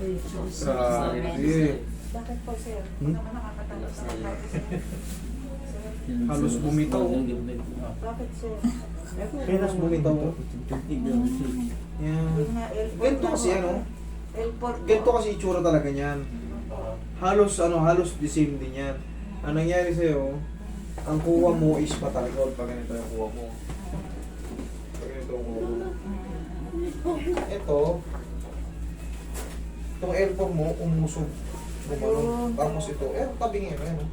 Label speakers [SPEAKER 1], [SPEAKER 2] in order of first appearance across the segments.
[SPEAKER 1] Grabe.
[SPEAKER 2] Bakit po, sir?
[SPEAKER 1] Hmm?
[SPEAKER 2] Ano nakakatapos sa?
[SPEAKER 1] Halos bumitaw.
[SPEAKER 2] Bakit, sir?
[SPEAKER 1] Halos bumitaw. Yan.
[SPEAKER 2] Yun nga, L4
[SPEAKER 1] Ganito kasi ano,
[SPEAKER 2] L4 po.
[SPEAKER 1] ganito kasi itsura talaga niyan. Halos ano, halos the same din yan. Ang nangyari sa'yo, ang kuha mo is patalikod pag ganito yung kuha mo. Pag ganito yung kuha mo. Ito, itong L4 mo, umusog. Gumanon. Tapos ito, eh, tabing yun. Ano.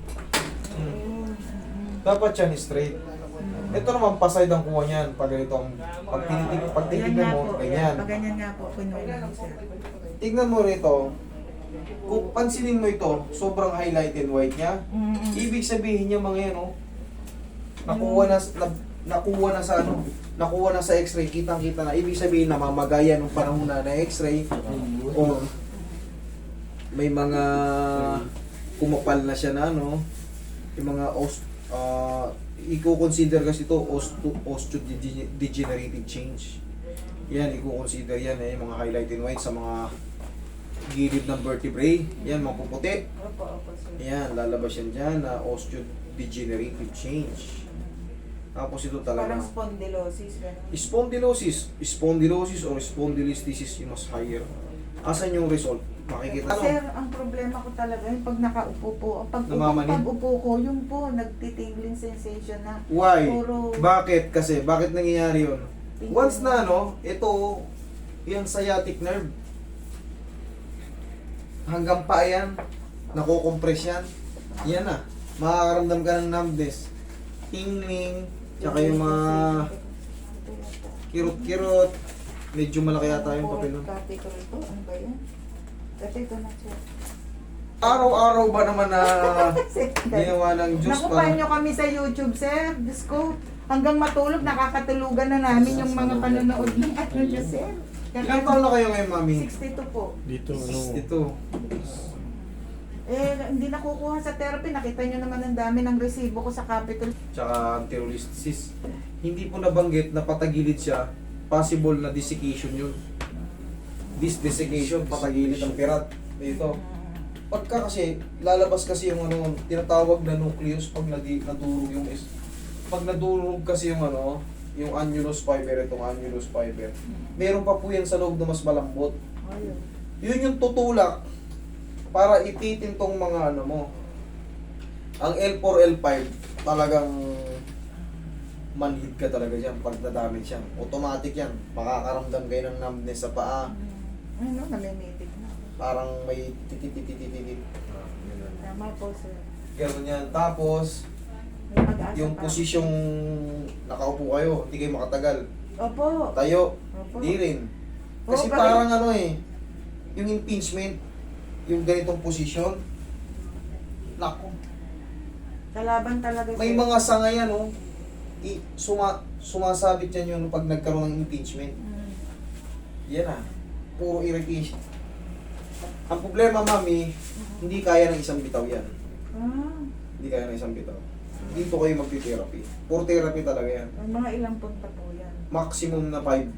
[SPEAKER 1] Hmm. Dapat yan straight. Ito naman, paside ang kuha niyan. Pag ganito ang, pag tinitig, pag
[SPEAKER 2] Ayan
[SPEAKER 1] titignan
[SPEAKER 2] nga
[SPEAKER 1] mo,
[SPEAKER 2] po.
[SPEAKER 1] ganyan.
[SPEAKER 2] Pag ganyan nga po, kinuha ko, sir.
[SPEAKER 1] Tignan mo rito, kung pansinin mo ito, sobrang highlighted white niya. Ibig sabihin niya mga yan, oh, nakuha na, na, nakuha na sa ano, nakuha na sa x-ray, kitang-kita na. Ibig sabihin namamagaya nung panahon na na x-ray o may mga kumapal na siya na ano, yung mga os, uh, i-consider kasi ito osteo, osteodegenerative change. Yan, i-consider yan eh, mga highlighted white sa mga gilid ng vertebrae. Yan, mga puputi. Yan, lalabas yan dyan na osteodegenerative change. Tapos ito talaga.
[SPEAKER 2] Parang spondylosis, gano'n.
[SPEAKER 1] Spondylosis. Spondylosis or spondylolisthesis yung mas higher. Asan yung result? Makikita mo.
[SPEAKER 2] Sir, ang problema ko talaga yung pag nakaupo po, pag upo,
[SPEAKER 1] Namamanin?
[SPEAKER 2] pag upo ko, yung po, nagtitingling sensation na
[SPEAKER 1] Why?
[SPEAKER 2] puro
[SPEAKER 1] Bakit? Kasi, bakit nangyayari yun? Once na, no, ito, yung sciatic nerve. Hanggang pa yan, nakukompress yan. Yan na. Makakaramdam ka ng numbness. Tingling, tsaka yung mga kirot-kirot. Medyo malaki yata yung papel nun.
[SPEAKER 2] Copy ko ito, ano ba yan? Dati ito na siya.
[SPEAKER 1] Araw-araw ba naman na ginawa ng Diyos
[SPEAKER 2] Nakupahan nyo kami sa YouTube, sir. Diyos ko, hanggang matulog, nakakatulugan na namin yung mga panonood ng ano nyo, sir.
[SPEAKER 1] Ilang taon na kayo ngayon, mami?
[SPEAKER 2] 62 po.
[SPEAKER 3] Dito, ano,
[SPEAKER 1] 62.
[SPEAKER 2] Eh, hindi nakukuha sa therapy. Nakita nyo naman ang dami ng resibo ko sa Capitol.
[SPEAKER 1] Tsaka antirolisthesis. Hindi po nabanggit na patagilid siya. Possible na desiccation yun. This desiccation, patagilid ang pirat. Dito. Pagka kasi, lalabas kasi yung ano, tinatawag na nucleus pag nadi, nadurog yung is. Pag nadurog kasi yung ano, yung annulus fiber, itong annulus fiber. Meron pa po yan sa loob na mas malambot. Yun yung tutulak para ipitin tong mga ano mo. Ang L4, L5, talagang manhid ka talaga dyan pag nadamage yan. Automatic yan. Makakaramdam kayo ng numbness sa paa.
[SPEAKER 2] Ano, namimitig na.
[SPEAKER 1] Parang may titititititit.
[SPEAKER 2] Tama po, sir.
[SPEAKER 1] Ganun yan. Tapos,
[SPEAKER 2] May pag-asa
[SPEAKER 1] yung
[SPEAKER 2] pa.
[SPEAKER 1] posisyong nakaupo kayo, hindi kayo makatagal.
[SPEAKER 2] Opo.
[SPEAKER 1] Tayo,
[SPEAKER 2] Opo.
[SPEAKER 1] di rin.
[SPEAKER 2] Oo,
[SPEAKER 1] Kasi
[SPEAKER 2] bakit?
[SPEAKER 1] parang ano eh, yung impingement, yung ganitong posisyon, naku,
[SPEAKER 2] Kalaban talaga,
[SPEAKER 1] may
[SPEAKER 2] sir.
[SPEAKER 1] mga sanga yan, oh, i, suma, sumasabit yan yung pag nagkaroon ng impingement.
[SPEAKER 2] Mm.
[SPEAKER 1] Yan ah, puro irritation. Ang problema, mami, hindi kaya ng isang bitaw yan.
[SPEAKER 2] Ah,
[SPEAKER 1] Hindi kaya ng isang bitaw. Dito kayo magti-therapy. Puro therapy talaga yan.
[SPEAKER 2] may mga ilang punta po yan.
[SPEAKER 1] Maximum na 5.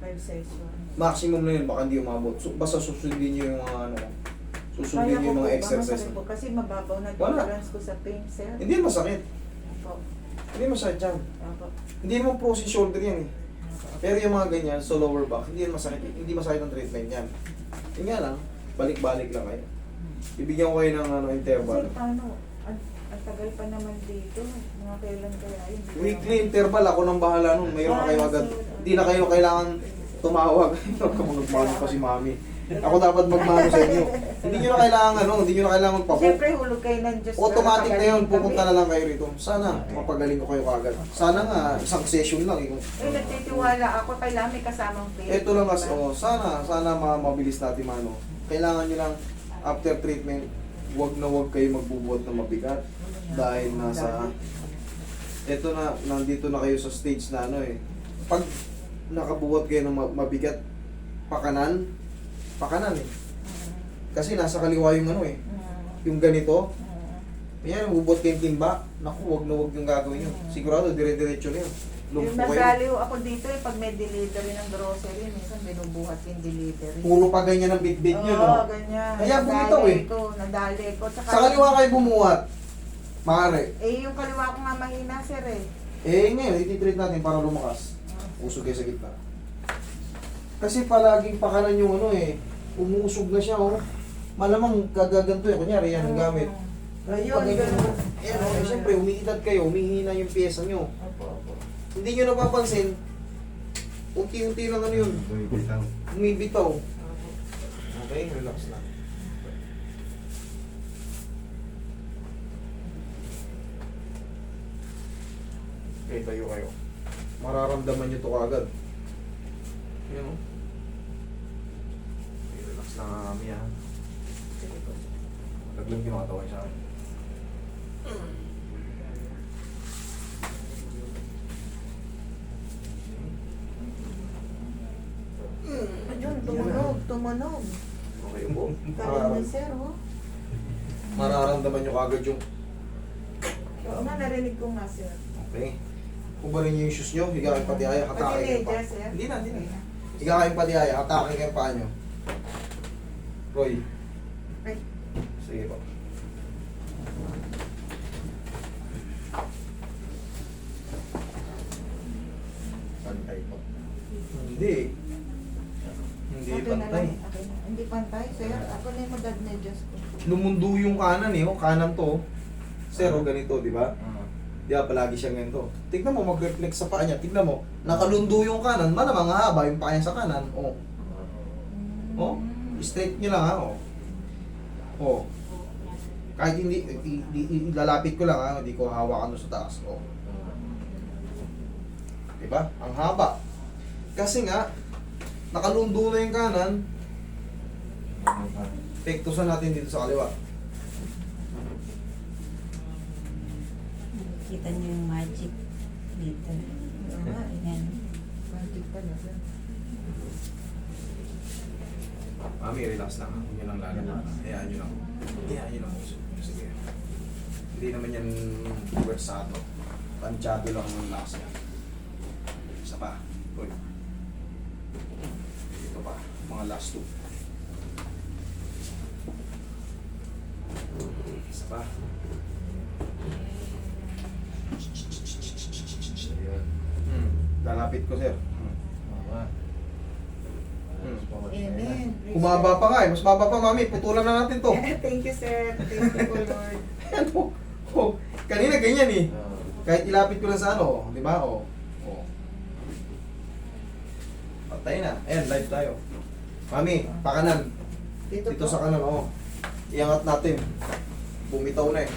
[SPEAKER 2] Five session.
[SPEAKER 1] Maximum na yun, baka hindi umabot. So, basta susundin nyo yung mga ano, susundin
[SPEAKER 2] Kaya
[SPEAKER 1] nyo
[SPEAKER 2] ko
[SPEAKER 1] yung
[SPEAKER 2] po
[SPEAKER 1] mga
[SPEAKER 2] ba,
[SPEAKER 1] exercise.
[SPEAKER 2] masakit po kasi mababaw na
[SPEAKER 1] Wala.
[SPEAKER 2] tolerance ko sa pain, sir.
[SPEAKER 1] Hindi masakit. Hindi masakit yan. Hindi naman frozen shoulder yan eh. Pero yung mga ganyan, sa lower back, hindi yan masakit. Hindi masakit ang treatment yan. Yun nga lang, balik-balik lang kayo. Bibigyan ko kayo ng ano, interval.
[SPEAKER 2] Sir, paano? Ang, ang tagal pa naman dito. Mga kailan kaya yun?
[SPEAKER 1] Weekly interval, ako nang bahala nun. Mayroon na kayo agad. Hindi na kayo kailangan tumawag. Magmano pa si mami. Ako dapat magmano sa inyo. Hindi nyo na kailangan ano, hindi nyo na kailangan magpabook.
[SPEAKER 2] Siyempre, hulog kayo ng Diyos.
[SPEAKER 1] Automatic na yun,
[SPEAKER 2] Nakagaling
[SPEAKER 1] pupunta na lang kayo rito. Sana, mapagaling ko kayo kagad. Sana nga, isang session lang. Eh.
[SPEAKER 2] Eh, nagtitiwala ako. Kailangan may kasamang pain.
[SPEAKER 1] Ito lang as, oh, sana, sana ma- mabilis natin mano. Kailangan nyo lang, after treatment, wag na wag kayo magbubuhat ng mabigat. Dahil nasa, ito na, nandito na kayo sa stage na ano eh. Pag nakabuhat kayo ng ma- mabigat, pakanan, pakanan eh. Kasi nasa kaliwa yung ano eh, yung ganito, yan, bubot kayong timba, naku, wag na wag yung gagawin yun. Sigurado, dire-diretso na yun.
[SPEAKER 2] Yung
[SPEAKER 1] Lumpo kayo.
[SPEAKER 2] nagaliw ako dito eh, pag may delivery ng grocery, minsan binubuhat yung delivery.
[SPEAKER 1] Puro pa ganyan ang bit-bit nyo, no?
[SPEAKER 2] Oo, ganyan.
[SPEAKER 1] Kaya bumitaw
[SPEAKER 2] Nadali
[SPEAKER 1] eh.
[SPEAKER 2] ko, nadali ko. Tsaka,
[SPEAKER 1] Sa kaliwa kayo bumuhat. Maaari.
[SPEAKER 2] Eh, yung kaliwa ko nga mahina, sir eh.
[SPEAKER 1] Eh, ngayon, ititreat natin para lumakas. Usog kayo sa gitna. Kasi palaging pakanan yung ano eh, umusog na siya, oh. Malamang gagaganto eh. Kunyari, yan ang gamit.
[SPEAKER 2] Ayun,
[SPEAKER 1] Pag
[SPEAKER 2] ganun.
[SPEAKER 1] Ayan, oh, eh, siyempre, umiidad kayo, umihina yung pyesa nyo.
[SPEAKER 2] Opo, opo.
[SPEAKER 1] Hindi nyo napapansin, unti-unti lang ano yun, umibitaw. Okay, relax lang. Okay, tayo kayo. Mararamdaman nyo to kagad. Yan o. Okay, relax lang kami ha. Laglag yung mga tawag sa akin.
[SPEAKER 2] Ayun, tumunog, tumunog.
[SPEAKER 1] Okay po.
[SPEAKER 2] Galing ni sir, oh.
[SPEAKER 1] Mararamdaman nyo kagad yung
[SPEAKER 2] Oo nga, narinig ko nga, sir.
[SPEAKER 1] Okay. Kubarin niyo yung shoes nyo, higa kayong patihaya, hatake
[SPEAKER 2] Pati
[SPEAKER 1] kayo pa.
[SPEAKER 2] medyas, sir.
[SPEAKER 1] Hindi na, hindi na. Higa kayong patihaya, hatake kayong paa nyo. Roy.
[SPEAKER 2] Ay.
[SPEAKER 1] Sige po. Pantay po. Hindi. Hindi
[SPEAKER 2] na
[SPEAKER 1] pantay.
[SPEAKER 2] okay na. Hindi pantay, sir. Ako na yung madad medyas ko.
[SPEAKER 1] Lumundo yung kanan eh, oh. kanan to. oh. Sir, oh, ganito, di ba? Di ba, palagi siyang ganito. Tignan mo, mag-reflex sa paa niya. Tignan mo, nakalundo yung kanan, malamang haba yung paa niya sa kanan. Oh. Oh, straight nyo lang ha. Oh. Oh. Kahit hindi, ilalapit ko lang ha, hindi ko hawakan doon sa taas. Oh. Diba? Ang haba. Kasi nga, nakalundo na yung kanan, pektusan natin dito sa kaliwa.
[SPEAKER 3] Kita niyo yung magic dito. Ayan.
[SPEAKER 2] Magic sir.
[SPEAKER 1] Mami, relax lang. Huwag nyo lang lalaman. Hayaan nyo lang. Hayaan nyo lang. Sige. Hindi naman yan versado. Tansyado lang ang lakas niya. Isa pa. Uy. Ito pa. Mga last two. Isa pa. Ayan. Hmm. Lalapit ko, sir. Hmm.
[SPEAKER 2] Amen.
[SPEAKER 1] Kumaba pa nga eh. Mas baba pa, mami. Putulan na natin to.
[SPEAKER 2] Thank you, sir. Thank you, Lord.
[SPEAKER 1] ano? Oh, kanina ganyan eh. Kahit ilapit ko lang sa ano, di ba? Oh. Oh. Patay na. Ayan, live tayo. Mami, pakanan.
[SPEAKER 2] Dito,
[SPEAKER 1] Dito
[SPEAKER 2] po.
[SPEAKER 1] sa kanan, oh. Iangat natin. Bumitaw na eh.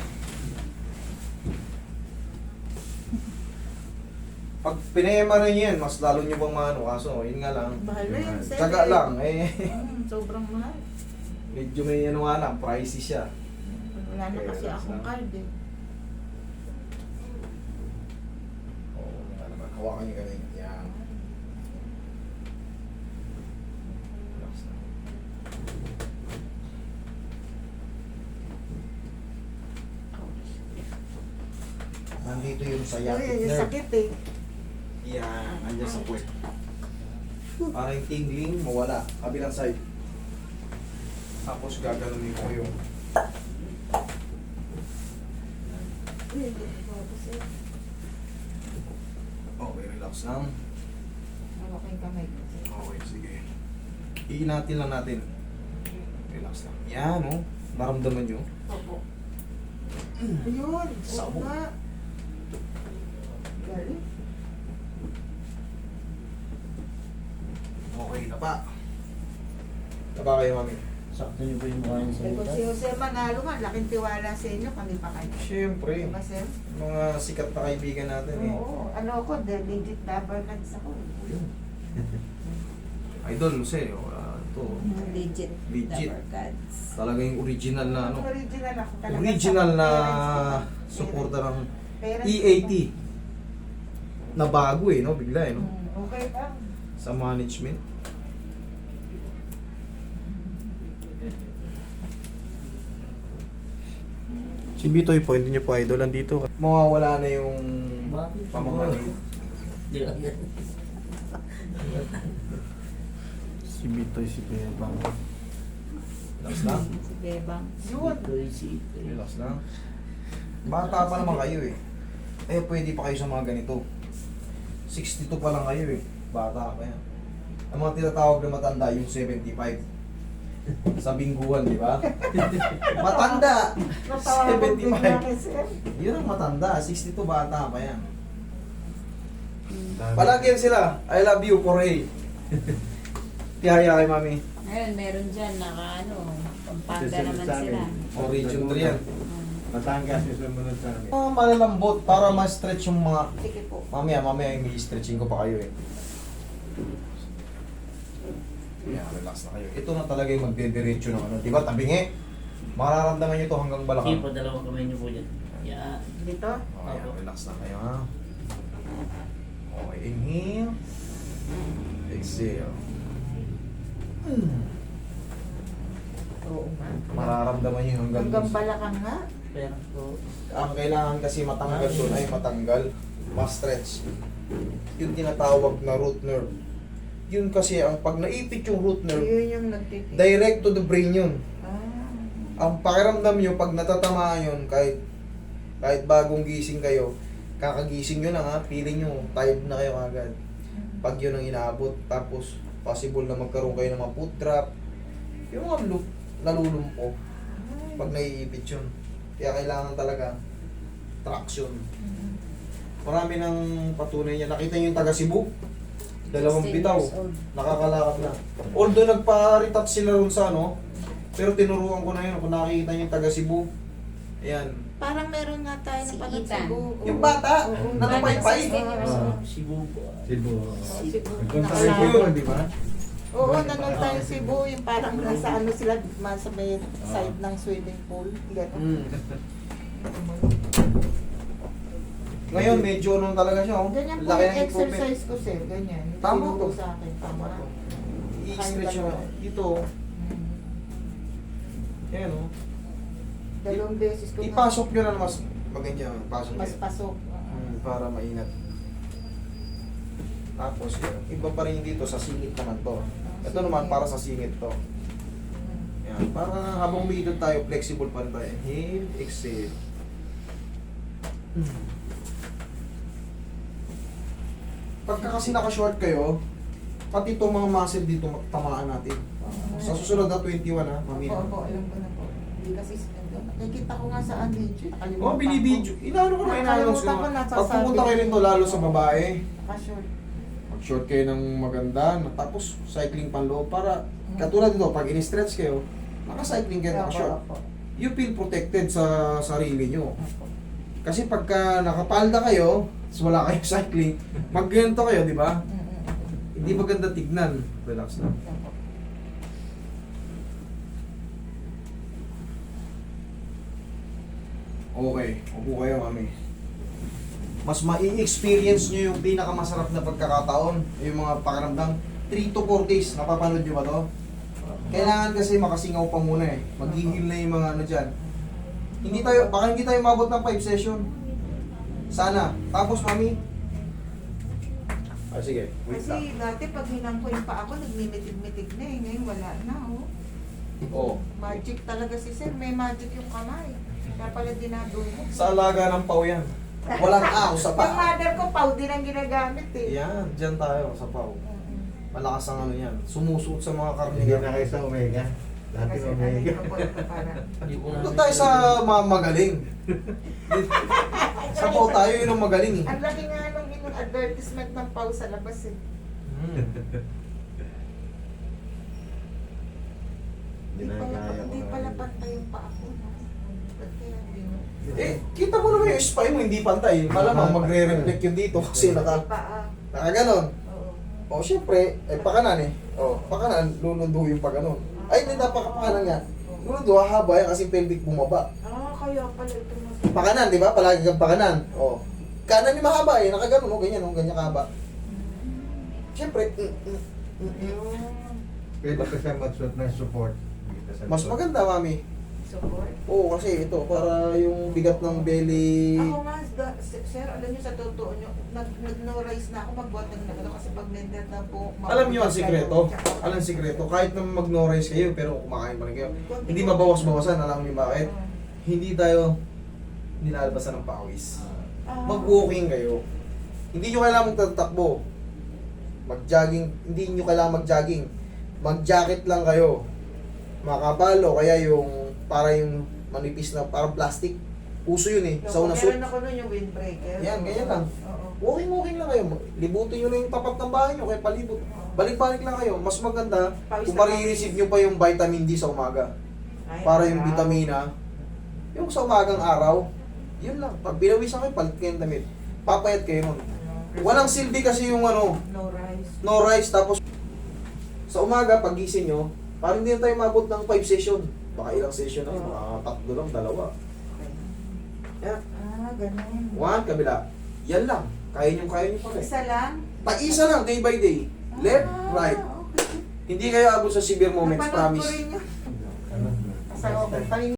[SPEAKER 1] Pag pinayama rin yan, mas lalo nyo bang maano. Kaso, yun nga lang.
[SPEAKER 2] Mahal na yun, sir.
[SPEAKER 1] Tsaga lang, eh.
[SPEAKER 2] Mm, sobrang mahal.
[SPEAKER 1] Medyo may ano nga lang, pricey siya.
[SPEAKER 2] Wala na kasi
[SPEAKER 1] relax
[SPEAKER 2] akong
[SPEAKER 1] lang.
[SPEAKER 2] card eh.
[SPEAKER 1] Oo, oh, nga naman. Hawakan nyo. Yan. Relax lang. Nandito yung
[SPEAKER 2] Uy,
[SPEAKER 1] sciatic
[SPEAKER 2] yung
[SPEAKER 1] nerve.
[SPEAKER 2] sakit eh.
[SPEAKER 1] Yan, andyan sa puwet. Para yung tingling, mawala. Kabilang side. Tapos gaganunin ko yung. Okay, relax lang.
[SPEAKER 2] Yung kamay.
[SPEAKER 1] Okay, sige. Iinatin lang natin. Relax lang. Yan, oh. Maramdaman nyo.
[SPEAKER 2] Opo. Ayun.
[SPEAKER 1] Sabog.
[SPEAKER 2] Galing.
[SPEAKER 1] Okay na pa. Taba kayo, mami.
[SPEAKER 4] Sakto niyo po yung mukha niyo sa
[SPEAKER 2] Eh, kung si Jose Manalo nga, laking tiwala sa inyo, kami pa kayo.
[SPEAKER 1] Siyempre.
[SPEAKER 2] Diba, sir?
[SPEAKER 1] Mga sikat na kaibigan natin eh.
[SPEAKER 2] Oo. Ano ako, the legit lover cards ako.
[SPEAKER 1] Idol, Jose. Uh, ito.
[SPEAKER 3] Legit.
[SPEAKER 1] Legit. Talaga yung original na ano.
[SPEAKER 2] Original ako talaga.
[SPEAKER 1] Original
[SPEAKER 2] sa
[SPEAKER 1] na suporta ng. EAT. Na bago eh, no? Bigla eh, no?
[SPEAKER 2] Mm, Okay pa.
[SPEAKER 1] Sa management. Si Bitoy po, hindi niyo po idol. Nandito. Mawawala na yung
[SPEAKER 4] ba?
[SPEAKER 5] Si Bitoy, si Bebang.
[SPEAKER 1] Relax lang.
[SPEAKER 3] Si Bebang.
[SPEAKER 1] Yun. Relax lang. Bata pa naman kayo eh. Eh, pwede pa kayo sa mga ganito. 62 pa lang kayo eh. Bata pa yan. Ang mga tinatawag na matanda, yung 75. Sa bingguhan, di ba? matanda!
[SPEAKER 2] Natawag din
[SPEAKER 1] 75.
[SPEAKER 2] niya kay sir.
[SPEAKER 1] Yun ang matanda. 62 bata pa yan. Palagi yan sila. I love you for A. Tiyaya kay mami.
[SPEAKER 3] Ngayon, meron dyan, naka ano, pampanga naman sila.
[SPEAKER 1] O, region 3 yan.
[SPEAKER 5] Batangas yung sumunod sa amin.
[SPEAKER 1] Mga malalambot para ma-stretch yung mga...
[SPEAKER 2] Sige po.
[SPEAKER 1] Mamaya, mamaya yung i-stretching ko pa kayo eh. Yeah, relax na kayo. Ito na talaga yung magdediretso ng ano. Di ba, tabingi? Mararamdaman nyo to hanggang
[SPEAKER 4] Sige
[SPEAKER 1] balakang.
[SPEAKER 4] po, dalawang kamay niyo po dyan. Yeah.
[SPEAKER 2] Dito.
[SPEAKER 1] Okay, relax na kayo ha. Okay, inhale. Exhale. Hmm.
[SPEAKER 2] Oo nga.
[SPEAKER 1] Mararamdaman nyo hanggang...
[SPEAKER 2] Hanggang balakang nga.
[SPEAKER 4] Pero po,
[SPEAKER 1] Ang kailangan kasi matanggal doon ay matanggal, ma-stretch. Yung tinatawag na root nerve. Yun kasi ang pag naipit yung root nerve,
[SPEAKER 2] Yun yung nagtitik.
[SPEAKER 1] direct to the brain yun.
[SPEAKER 2] Ah.
[SPEAKER 1] Ang pakiramdam nyo pag natatamaan yun, kahit kahit bagong gising kayo, kakagising nyo na nga, feeling nyo, tired na kayo agad. Pag yun ang inaabot, tapos possible na magkaroon kayo ng mga foot drop, yung mga loop, nalulumpo, pag naiipit yun. Kaya kailangan talaga traction. Marami ng patunay niya. Nakita niyo yung taga Cebu? Dalawang
[SPEAKER 3] 16
[SPEAKER 1] bitaw. Nakakalakad na. Although nagpa-retouch sila ron sa ano, pero tinuruan ko na yun kung nakikita niyo yung taga Cebu. Ayan.
[SPEAKER 2] Parang meron nga tayo
[SPEAKER 3] Si
[SPEAKER 2] na pala
[SPEAKER 3] Ethan.
[SPEAKER 2] Cebu.
[SPEAKER 1] Yung bata,
[SPEAKER 2] Oo.
[SPEAKER 1] na napaypay.
[SPEAKER 5] Ah.
[SPEAKER 4] Cebu.
[SPEAKER 5] Cebu.
[SPEAKER 2] Cebu. Nakala-
[SPEAKER 5] rin Cebu, di ba?
[SPEAKER 2] Oo, nanon tayo Cebu. Yung parang nasa ano sila, sa may side ng swimming pool. Gano'n.
[SPEAKER 1] Mm. Ngayon, medyo ano talaga siya. Oh.
[SPEAKER 2] Ganyan po
[SPEAKER 1] Laki
[SPEAKER 2] yung
[SPEAKER 1] ng improvement.
[SPEAKER 2] exercise ko sir. Ganyan.
[SPEAKER 1] Tama
[SPEAKER 2] Tinuro
[SPEAKER 1] to.
[SPEAKER 2] sa akin. Tama.
[SPEAKER 1] I-stretch
[SPEAKER 2] Kahit
[SPEAKER 1] mo.
[SPEAKER 2] dalawa.
[SPEAKER 1] Dito, oh.
[SPEAKER 2] Mm.
[SPEAKER 1] Ayan oh.
[SPEAKER 2] Dalawang beses ko na-
[SPEAKER 1] Ipasok nyo na mas maganda. Pasok
[SPEAKER 2] Mas
[SPEAKER 1] nyo.
[SPEAKER 2] pasok.
[SPEAKER 1] Hmm, para maingat. Tapos, yun. iba pa rin dito sa singit naman to. Ito naman para sa singit to.
[SPEAKER 2] Mm.
[SPEAKER 1] Yan. Para habang umiidot tayo, flexible pa rin tayo. Inhale, exhale. Hmm. Pagka kasi naka-short kayo, pati itong mga muscle dito tamaan natin. Sa susunod na 21 ha, mami.
[SPEAKER 2] Opo, opo, alam ko na po. Hindi kasi nakikita ko nga sa video. Nakalimutan
[SPEAKER 1] Oh, binibidyo. Inaano ko na, inaano ko
[SPEAKER 2] Nakalimutan ko,
[SPEAKER 1] na.
[SPEAKER 2] nasasabi
[SPEAKER 1] Pag pumunta kayo
[SPEAKER 2] ko.
[SPEAKER 1] rito, lalo sa babae,
[SPEAKER 2] Naka-short.
[SPEAKER 1] mag-short kayo ng maganda, na- tapos cycling panloob para, katulad dito, pag in-stretch kayo, naka-cycling kayo,
[SPEAKER 2] Opo,
[SPEAKER 1] naka-short.
[SPEAKER 2] opo.
[SPEAKER 1] You feel protected sa sarili nyo.
[SPEAKER 2] Opo.
[SPEAKER 1] Kasi pagka nakapalda kayo, tapos wala kayong cycling, magganto kayo, di ba?
[SPEAKER 2] Mm, mm, mm.
[SPEAKER 1] Hindi maganda tignan. Relax.
[SPEAKER 2] Opo.
[SPEAKER 1] Okay, upo kayo, mami. Mas mai-experience nyo yung pinakamasarap na pagkakataon, yung mga pakiramdam. 3 to 4 days, napapanood nyo ba to? Kailangan kasi makasingaw pa muna eh. Maghihil na yung mga ano dyan. Hindi tayo, baka hindi tayo mabot ng 5 session. Sana. Tapos, mami. Ah, sige. Wait lang.
[SPEAKER 2] Kasi dati pag hinang ko yung pa ako, nagmimitig-mitig na eh. Ngayon wala na oh.
[SPEAKER 1] Oo.
[SPEAKER 2] Magic talaga si Sir. May magic yung kamay. Kaya pala dinadumog.
[SPEAKER 1] Sa alaga ng pau yan. Walang aw sa
[SPEAKER 2] Yung
[SPEAKER 1] pa.
[SPEAKER 2] mother ko, pau din ang ginagamit eh.
[SPEAKER 1] Yan, dyan tayo sa pau. Malakas ang ano yan. Sumusuot sa mga karne
[SPEAKER 5] Hindi na kayo sa Omega. Dati
[SPEAKER 2] Kasi
[SPEAKER 5] Omega.
[SPEAKER 2] ano ko para.
[SPEAKER 1] Doon tayo sa mga magaling. sa pau tayo yun ang magaling eh.
[SPEAKER 2] Ang laki nga nung inong advertisement ng pau sa labas eh.
[SPEAKER 1] Hmm.
[SPEAKER 2] Hindi pala,
[SPEAKER 5] Ginagaya ko
[SPEAKER 2] hindi
[SPEAKER 5] na
[SPEAKER 2] pala
[SPEAKER 5] yun.
[SPEAKER 2] pantay yung pa ako. no? Ba't kaya yun?
[SPEAKER 1] Eh, kita mo naman yung spine mo, hindi pantay. Malamang magre-reflect yun dito kasi
[SPEAKER 2] Hindi
[SPEAKER 1] naka,
[SPEAKER 2] pa ah.
[SPEAKER 1] nakaganon.
[SPEAKER 2] Oo.
[SPEAKER 1] O, syempre, eh, pakanan eh. O, pakanan, lulundo yung paganon. Ay, hindi dapat pakanan nga. Lulundo, hahaba yan kasi pelvic bumaba.
[SPEAKER 2] Ah, kaya pala ito mas...
[SPEAKER 1] Pakanan, di ba? Palagi kang pakanan. O, kanan yung mahaba eh, nakaganon, o, ganyan, o, ganyan kahaba. Syempre, mm, mm, mm, mm.
[SPEAKER 5] Pwede ka siya magsuot ng support. Dito sa
[SPEAKER 1] mas maganda, mami.
[SPEAKER 2] Support.
[SPEAKER 1] Oo, kasi ito, para yung bigat ng belly.
[SPEAKER 2] Ako nga, da- sir, sir, alam niyo sa totoo niyo, nag, nag-no rise na ako, magbuhatag na ako kasi pag mental na po.
[SPEAKER 1] Alam niyo ang sikreto? Alam ang sikreto? Kahit na mag-no-rise kayo, pero kumakain pa rin kayo. Hindi mabawas-bawasan, alam niyo bakit?
[SPEAKER 2] Oo.
[SPEAKER 1] Hindi tayo nilalbasan ng pawis.
[SPEAKER 2] Ah.
[SPEAKER 1] Mag-walking kayo. Hindi nyo kailangan magtatakbo. Mag-jogging, hindi nyo kailangan mag-jogging. Mag-jacket lang kayo. Makapalo, kaya yung, para yung manipis na, parang plastic. Uso yun eh, sa
[SPEAKER 2] So,
[SPEAKER 1] una
[SPEAKER 2] meron
[SPEAKER 1] suit.
[SPEAKER 2] ako nun yung windbreaker.
[SPEAKER 1] Yan, ganyan lang.
[SPEAKER 2] Oo.
[SPEAKER 1] Walking-walking lang kayo. Libutin nyo lang yung tapat ng bahay nyo, kaya palibot. Balik-balik lang kayo. Mas maganda
[SPEAKER 2] Pawis
[SPEAKER 1] kung
[SPEAKER 2] na
[SPEAKER 1] marireceive nyo pa yung vitamin D sa umaga.
[SPEAKER 2] Ay,
[SPEAKER 1] Para yung
[SPEAKER 2] wow.
[SPEAKER 1] vitamina, yung sa umagang araw, yun lang. Pag binawisan kayo, palit kayo ng damit. Papayat kayo nun.
[SPEAKER 2] Ano,
[SPEAKER 1] Walang silbi kasi yung ano,
[SPEAKER 2] No rise.
[SPEAKER 1] no rice tapos sa umaga pagising nyo, parang hindi na tayo mabot ng 5 session. Baka ilang session na,
[SPEAKER 2] Oo.
[SPEAKER 1] baka tatlo lang, dalawa. Yan.
[SPEAKER 2] Ah, ganun.
[SPEAKER 1] One, kabila. Yan lang. Kaya nyo, kaya nyo pa rin.
[SPEAKER 2] Isa lang?
[SPEAKER 1] Pag-isa lang, day by day. Left,
[SPEAKER 2] Ah,
[SPEAKER 1] right.
[SPEAKER 2] okay.
[SPEAKER 1] Hindi kayo abot sa severe moments,
[SPEAKER 2] Napanood ko
[SPEAKER 1] promise.
[SPEAKER 2] rin yun. Sa okay.